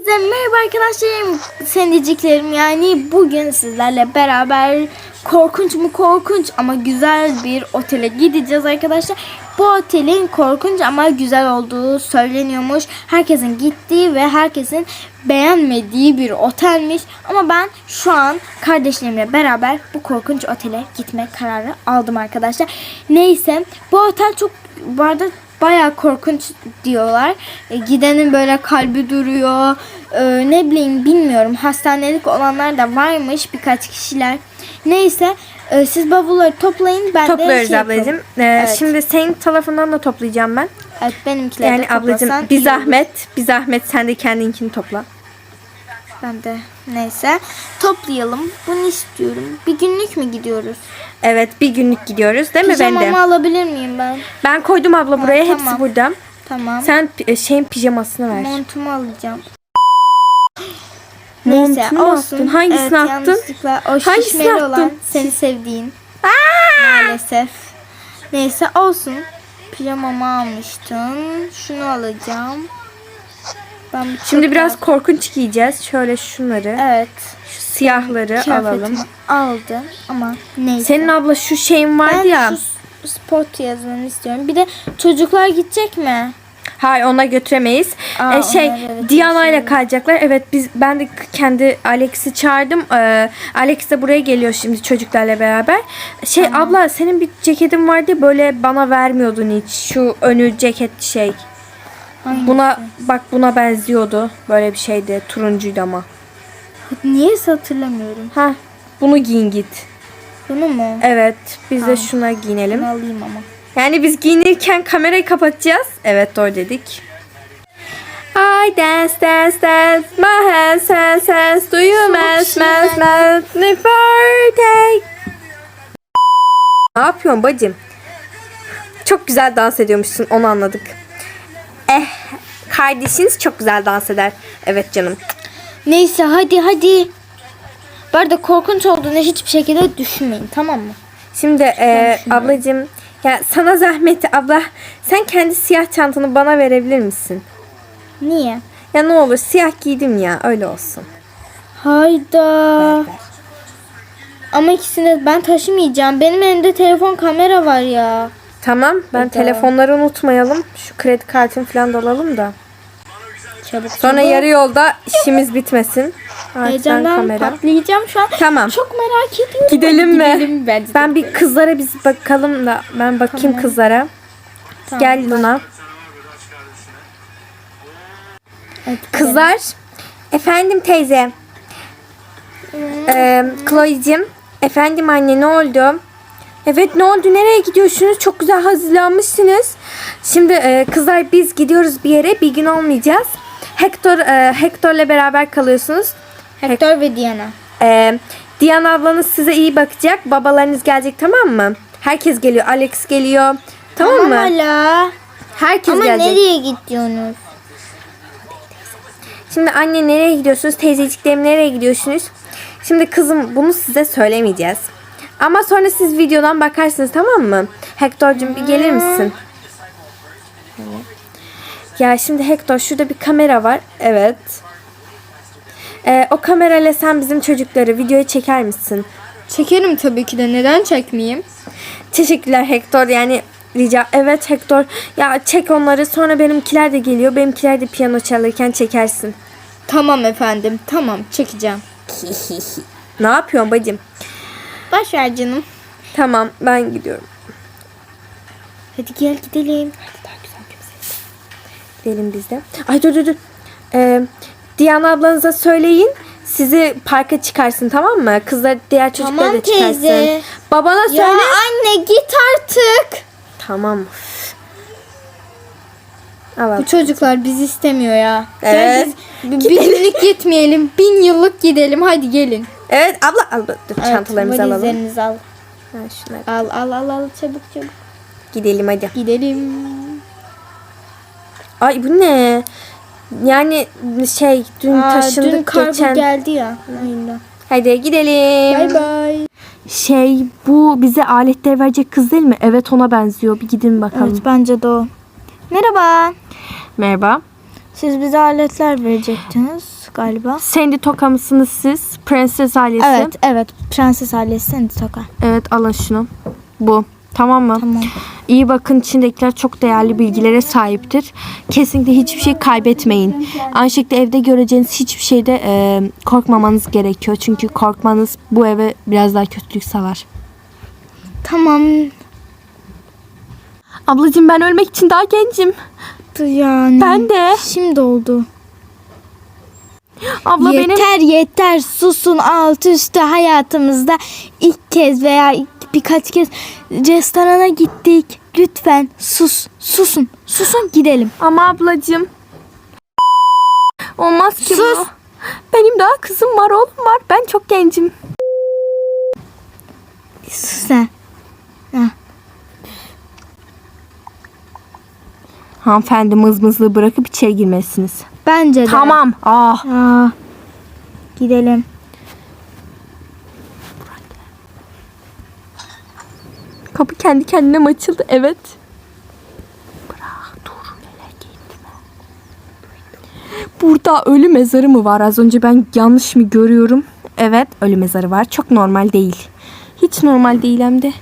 Size merhaba arkadaşlarım, sevdiciklerim. Yani bugün sizlerle beraber korkunç mu korkunç ama güzel bir otele gideceğiz arkadaşlar. Bu otelin korkunç ama güzel olduğu söyleniyormuş. Herkesin gittiği ve herkesin beğenmediği bir otelmiş. Ama ben şu an kardeşlerimle beraber bu korkunç otele gitme kararı aldım arkadaşlar. Neyse bu otel çok bu Baya korkunç diyorlar. E, gidenin böyle kalbi duruyor. E, ne bileyim bilmiyorum. Hastanelik olanlar da varmış birkaç kişiler. Neyse e, siz bavulları toplayın. Ben de Topluyoruz şey ablacığım. Ee, Evet. Şimdi senin tarafından da toplayacağım ben. Evet benimkileri Yani de ablacığım bir iyi olur. zahmet, bir zahmet sen de kendinkini topla. Ben de neyse toplayalım. Bunu istiyorum. Bir günlük mü gidiyoruz? Evet bir günlük gidiyoruz değil mi Pijamamı de? alabilir miyim ben? Ben koydum abla buraya tamam. hepsi burada. Tamam. Sen pi- şeyin pijamasını ver. Montumu alacağım. Montunu Neyse mu olsun. attın? Hangisini evet, attın? yanlışlıkla o Hangisini şişmeli attın? olan seni sevdiğin. Maalesef. Neyse olsun. Pijamamı almıştım. Şunu alacağım. Ben bu Şimdi biraz korkunç giyeceğiz. Şöyle şunları, Evet. Siyahları alalım. Kıyafetimi aldım ama neyse. Senin abla şu şeyin vardı ben ya. şu spot yazını istiyorum. Bir de çocuklar gidecek mi? Hayır ona götüremeyiz. Aa, Ee, şey evet, Diana ile kalacaklar. Evet biz ben de kendi Alex'i çağırdım. Ee, Alex de buraya geliyor şimdi çocuklarla beraber. Şey abla senin bir ceketin vardı böyle bana vermiyordun hiç. Şu önü ceket şey. Hangisi? Buna bak buna benziyordu. Böyle bir şeydi. Turuncuydu ama. Niyeyse hatırlamıyorum. Ha bunu giyin git. Bunu mu? Evet biz de şuna giyinelim. Bunu alayım ama. Yani biz giyinirken kamerayı kapatacağız. Evet doğru dedik. I dance dance dance my hands hands hands do you melt melt melt me birthday Ne yapıyorsun bacım? Çok güzel dans ediyormuşsun onu anladık. Eh kardeşiniz çok güzel dans eder. Evet canım. Neyse hadi hadi. Bu arada korkunç olduğunu hiçbir şekilde düşünmeyin tamam mı? Şimdi e, ablacığım ya sana zahmet abla sen kendi siyah çantanı bana verebilir misin? Niye? Ya ne olur siyah giydim ya öyle olsun. Hayda. Ama ikisini ben taşımayacağım. Benim elimde telefon kamera var ya. Tamam ben Hayda. telefonları unutmayalım. Şu kredi kartını falan da alalım da. Çabuk. Sonra yarı yolda işimiz bitmesin. Arkadan Heyecandan kamera. patlayacağım şu an. Tamam. Çok merak ediyorum. Gidelim mi? Gidelim bence. Ben bir kızlara biz bakalım da ben bakayım Tamam. kızlara. Tamam, Gel Luna. Evet, Kızlar. Efendim teyze. Ee, Chloe'cim. Efendim anne ne oldu? Evet ne oldu? Nereye gidiyorsunuz? Çok güzel hazırlanmışsınız. Şimdi e, kızlar biz gidiyoruz bir yere. Bir gün olmayacağız. Hector e, Hector'la beraber kalıyorsunuz. Hector ve Diana. Ee, Diana ablanız size iyi bakacak. Babalarınız gelecek tamam mı? Herkes geliyor. Alex geliyor. Tamam, mı? hala. Herkes Ama gelecek. nereye gidiyorsunuz? Şimdi anne nereye gidiyorsunuz? Teyzeciklerim nereye gidiyorsunuz? Şimdi kızım bunu size söylemeyeceğiz. Ama sonra siz videodan bakarsınız tamam mı? Hector'cum bir gelir misin? Evet. Ya şimdi Hector şurada bir kamera var. Evet. Ee, o kamerayla sen bizim çocukları videoya çeker misin? Çekerim tabii ki de. Neden çekmeyeyim? Teşekkürler Hector. Yani rica evet Hector. Ya çek onları sonra benimkiler de geliyor. Benimkiler de piyano çalırken çekersin. Tamam efendim. Tamam çekeceğim. Ne yapıyorsun bacım? Baş ver canım. Tamam ben gidiyorum. Hadi gel gidelim. Gidelim biz de. Ay dur dur dur. Ee, Diana ablanıza söyleyin. Sizi parka çıkarsın tamam mı? Kızlar diğer çocukları Tamam da çıkarsın. teyze. Babana söyle. Ya anne git artık. Tamam. Al al. Bu çocuklar bizi istemiyor ya. Evet. Gel biz bir günlük gitmeyelim. Bin yıllık gidelim. Hadi gelin. Evet abla al dur, çantalarımızı evet, alalım. valizlerinizi al. Ha, şunları. Al al al al çabuk çabuk. Gidelim hadi. Gidelim. Ay bu ne? Yani şey dün Aa, taşındık dün kargo geçen. geldi ya. Aynen. Hadi gidelim. Bay bay. Şey bu bize aletleri verecek kız değil mi? Evet ona benziyor. Bir gidin bakalım. Evet bence de o. Merhaba. Merhaba. Siz bize aletler verecektiniz galiba. Sandy Toka mısınız siz? Prenses ailesi. Evet, evet. Prenses ailesi Sandy Toka. Evet alın şunu. Bu. Tamam mı? Tamam. İyi bakın içindekiler çok değerli bilgilere sahiptir. Kesinlikle hiçbir şey kaybetmeyin. Aynı şekilde evde göreceğiniz hiçbir şeyde e, korkmamanız gerekiyor. Çünkü korkmanız bu eve biraz daha kötülük salar. Tamam. Ablacığım ben ölmek için daha gencim. Yani. Ben de. Şimdi oldu. Abla benim yeter yeter susun alt üstü hayatımızda ilk kez veya ilk- birkaç kez restorana gittik. Lütfen sus susun susun gidelim. ama ablacığım olmaz ki Sus. bu. Benim daha kızım var, oğlum var. Ben çok gencim. Sus sen. Hanımefendi mızmızlığı bırakıp içeri girmezsiniz. Bence de. Tamam. Ah. Aa, gidelim. Kapı kendi kendine mi açıldı? Evet. Bırak dur. Nereye gitme. Burada ölü mezarı mı var? Az önce ben yanlış mı görüyorum? Evet ölü mezarı var. Çok normal değil. Hiç normal değil hem de.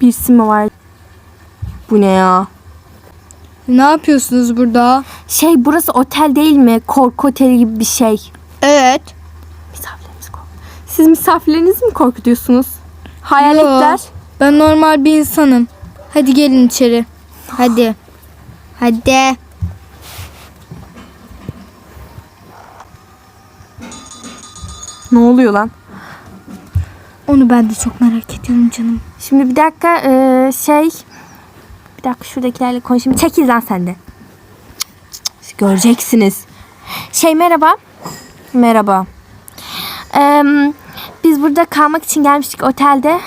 Birisi mi var? Bu ne ya? Ne yapıyorsunuz burada? Şey burası otel değil mi? Korku oteli gibi bir şey. Evet. Siz misafirlerinizi mi korkutuyorsunuz? Hayaletler. Ben normal bir insanım. Hadi gelin içeri. Hadi. Hadi. Ne oluyor lan? Onu ben de çok merak ediyorum canım. Şimdi bir dakika eee, şey bir dakika şuradakilerle konuşayım. Çekil lan sen de. Göreceksiniz. Şey merhaba. Merhaba. Eee, biz burada kalmak için gelmiştik otelde.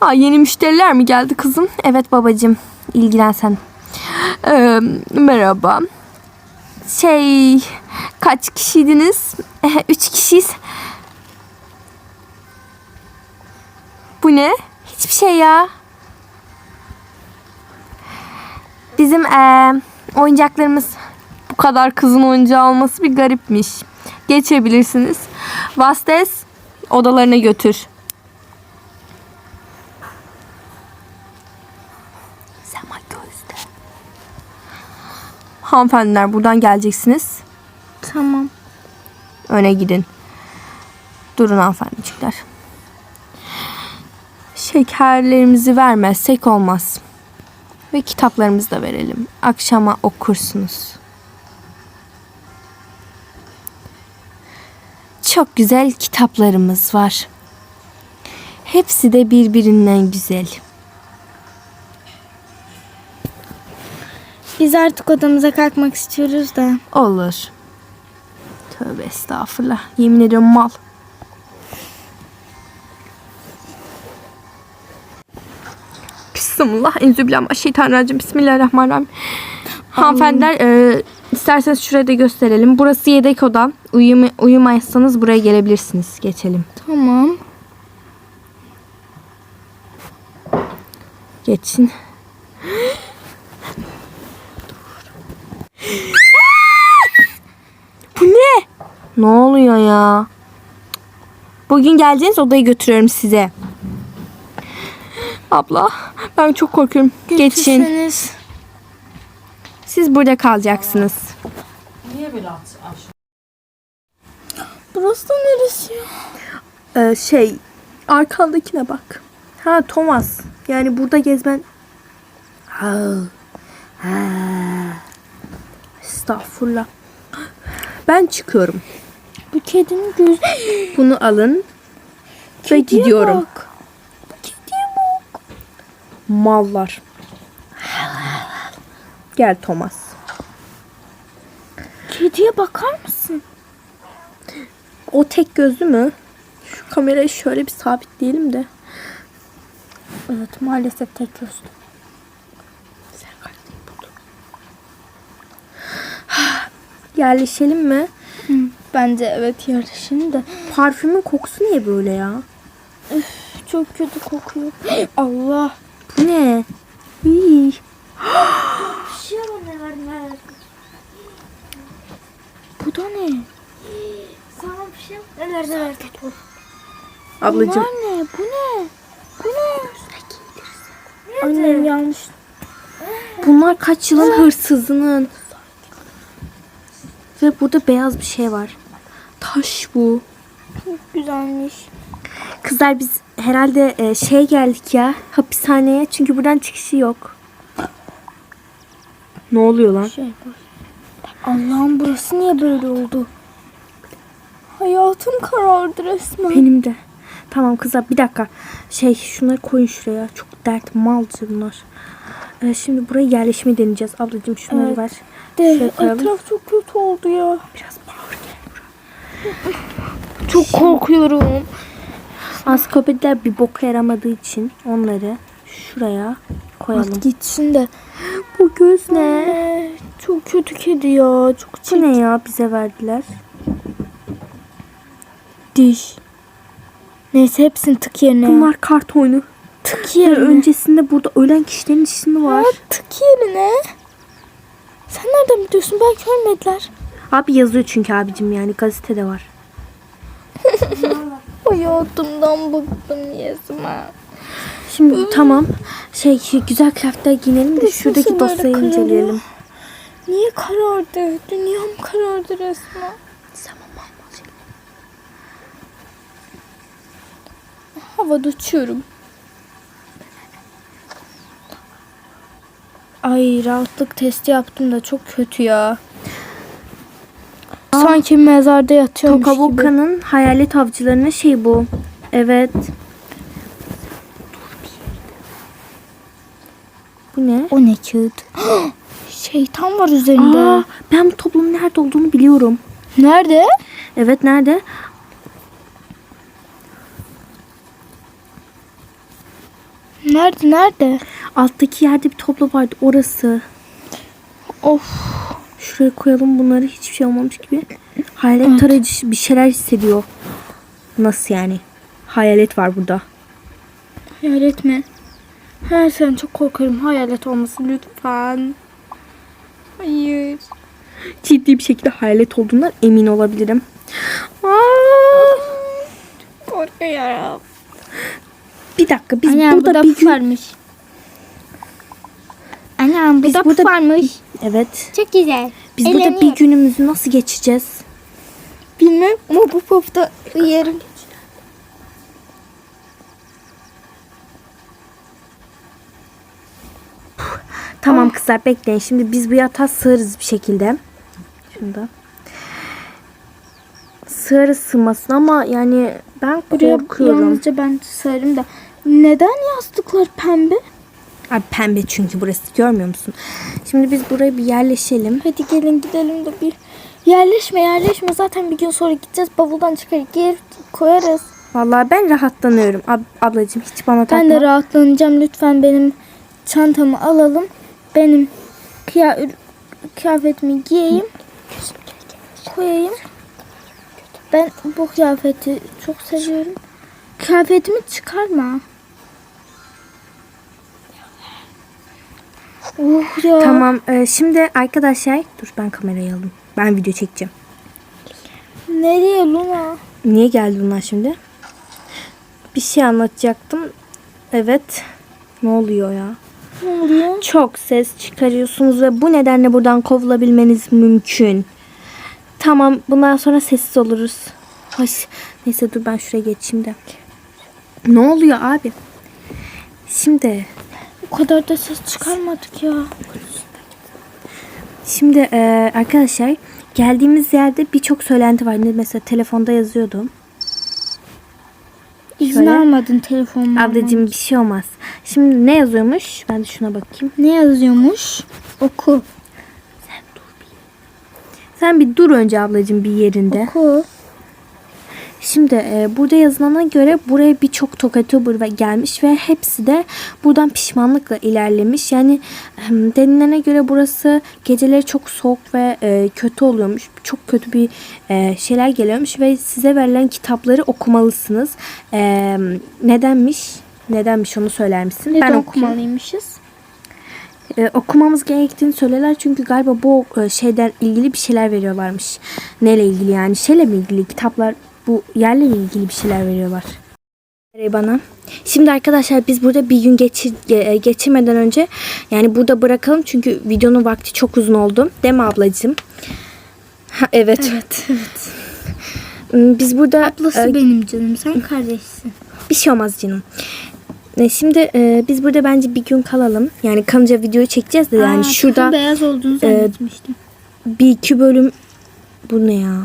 Aa, yeni müşteriler mi geldi kızım? Evet babacığım. İlgilen sen. Eee, merhaba. Şey kaç kişiydiniz? Eh, Üç kişiyiz. Bu ne? Hiçbir şey ya. Bizim eee, oyuncaklarımız bu kadar kızın oyuncağı olması bir garipmiş. Geçebilirsiniz. Vastes odalarına götür. Sema gözde. Hanımefendiler buradan geleceksiniz. Tamam. Öne gidin. Durun hanımefendicikler. Şekerlerimizi vermezsek olmaz. Ve kitaplarımızı da verelim. Akşama okursunuz. Çok güzel kitaplarımız var. Hepsi de birbirinden güzel. Biz artık odamıza kalkmak istiyoruz da. Olur. Tövbe estağfurullah. Yemin ediyorum mal. Bismillah. Enzübillahimineşşeytanirracim. Bismillahirrahmanirrahim. Hanımefendiler e, isterseniz şuraya da gösterelim. Burası yedek oda. Uyuma, uyumazsanız buraya gelebilirsiniz. Geçelim. Tamam. Geçin. Bu ne? Ne oluyor ya? Bugün geleceğiniz odayı götürüyorum size. Abla ben çok korkuyorum. Geçin. Götürseniz. Siz burada kalacaksınız. Burası da neresi ya? Ee, şey arkandakine bak. Ha Thomas. Yani burada gezmen. Ha. Ha. Estağfurullah. Ben çıkıyorum. Bu kedinin gözü. Bunu alın. Ve Kediye gidiyorum. bak. Bu kediye bak. Mallar. Gel Thomas. Kediye bakar mısın? O tek gözlü mü? Şu kamerayı şöyle bir sabitleyelim de. Evet maalesef tek gözlü. Yerleşelim mi? Bence evet yarışın da Parfümün kokusu niye böyle ya? çok kötü kokuyor. Allah. Bu ne? Bu da ne? Sarmışım. Nerede hareket bu? Ablacığım. Bunlar ne? Bu ne? Bu ne? Annem yanlış. Bunlar kaç yılın hırsızının. Ve burada beyaz bir şey var. Taş bu. Çok güzelmiş. Kızlar biz herhalde e, şeye geldik ya hapishaneye çünkü buradan çıkışı yok. Ne oluyor lan? Şey. Allah'ım burası niye böyle oldu? Hayatım karardı resmen. Benim de. Tamam kızlar bir dakika. Şey şunları koyun şuraya. Çok dert malca bunlar. E, şimdi buraya yerleşme deneyeceğiz. Ablacığım şunları Evet. ver. De, etraf çok kötü oldu ya. Biraz bağır gel. Çok korkuyorum. Ansiklopediler bir boka yaramadığı için onları şuraya koyalım. At gitsin de. Bu göz ne? Çok kötü kedi ya. Çok Bu çirkin. ne ya bize verdiler. Diş. Neyse hepsini tık yerine. Bunlar kart oyunu. tık yerine. öncesinde burada ölen kişilerin ismi var. Ha, tık yerine. Sen nereden biliyorsun? Belki ölmediler. Abi yazıyor çünkü abicim yani gazetede var. Hayatımdan bıktım yazma. Şimdi tamam. Şey şu güzel kıyafetler giyinelim de şuradaki dosyayı inceleyelim. Niye karardı? Dünyam karardı resmen. Havada uçuyorum. Ay rahatlık testi yaptım da çok kötü ya. Sanki mezarda yatıyormuş gibi. Tokaboka'nın hayalet avcılarının şey bu. Evet. Bu ne? O ne kağıt? Şeytan var üzerinde. Aa, ben bu toplumun nerede olduğunu biliyorum. Nerede? Evet nerede? Nerede? Nerede? Alttaki yerde bir toplu vardı. Orası. Of. Şuraya koyalım bunları. Hiçbir şey olmamış gibi. Hayalet tarayıcı bir şeyler hissediyor. Nasıl yani? Hayalet var burada. Hayalet mi? Her sen çok korkarım hayalet olmasın lütfen. Hayır. Ciddi bir şekilde hayalet olduğundan emin olabilirim. Aa, Korkuyorum. bir dakika biz Annem burada burada bir gün... varmış. Annem Biz burada burada- varmış. Evet. Çok güzel. Biz burada bir günümüzü nasıl geçeceğiz? Bilmem ama bu pufta yerim. Tamam kızlar bekleyin. Şimdi biz bu yatağa sığarız bir şekilde. Şunda. Sığarız sığmasın ama yani ben Buraya korkuyorum. yalnızca ben sığarım da. Neden yastıklar pembe? Abi pembe çünkü burası görmüyor musun? Şimdi biz buraya bir yerleşelim. Hadi gelin gidelim de bir yerleşme yerleşme zaten bir gün sonra gideceğiz bavuldan çıkar geri koyarız. Vallahi ben rahatlanıyorum. Ab- ablacığım hiç bana takma. Ben de rahatlanacağım lütfen benim çantamı alalım. Benim kıya- kıyafetimi giyeyim. Koyayım. Ben bu kıyafeti çok seviyorum. Kıyafetimi çıkarma. Oh ya. Tamam e, şimdi arkadaşlar dur ben kamerayı alayım. Ben video çekeceğim. Nereye Luna? Niye geldi bunlar şimdi? Bir şey anlatacaktım. Evet. Ne oluyor ya? Ne oluyor? Çok ses çıkarıyorsunuz ve bu nedenle buradan kovulabilmeniz mümkün. Tamam bundan sonra sessiz oluruz. Hoş. Neyse dur ben şuraya geçeyim de. Ne oluyor abi? Şimdi O kadar da ses çıkarmadık ya. şimdi e, arkadaşlar geldiğimiz yerde birçok söylenti var. Mesela telefonda yazıyordu. İzin Şöyle. almadın telefonla. Ablacığım bir şey olmaz. Şimdi ne yazıyormuş? Ben de şuna bakayım. Ne yazıyormuş? Oku. Sen bir dur önce ablacığım bir yerinde. Oku. Şimdi e, burada yazılana göre buraya birçok Tokatober gelmiş ve hepsi de buradan pişmanlıkla ilerlemiş. Yani denilene göre burası geceleri çok soğuk ve e, kötü oluyormuş. Çok kötü bir e, şeyler geliyormuş ve size verilen kitapları okumalısınız. E, nedenmiş? Nedenmiş onu söyler misin? Neden ben okumalıymışız? E, okumamız gerektiğini söylerler çünkü galiba bu e, şeyden ilgili bir şeyler veriyorlarmış. Neyle ilgili yani? Şeyle mi ilgili? Kitaplar bu yerle ilgili bir şeyler veriyorlar. Bana. Şimdi arkadaşlar biz burada bir gün geçir, ge- geçirmeden önce yani burada bırakalım çünkü videonun vakti çok uzun oldu. Değil mi ablacığım? Ha, evet. Evet evet. Hmm, Biz burada Ablası e, benim canım sen kardeşsin. bir şey olmaz canım. E, Şimdi e, biz burada bence bir gün kalalım. Yani kalınca videoyu çekeceğiz de yani Aa, şurada takım beyaz olduğunu zannetmiştim. bir iki bölüm bu ne ya?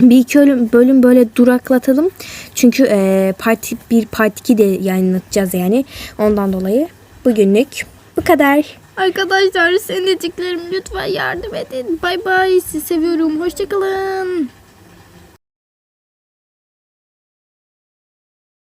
Bir iki bölüm, böyle duraklatalım. Çünkü e, parti bir part 2 de yayınlatacağız yani. Ondan dolayı bugünlük bu kadar. Arkadaşlar sevdiklerim lütfen yardım edin. Bay bay sizi seviyorum. Hoşçakalın.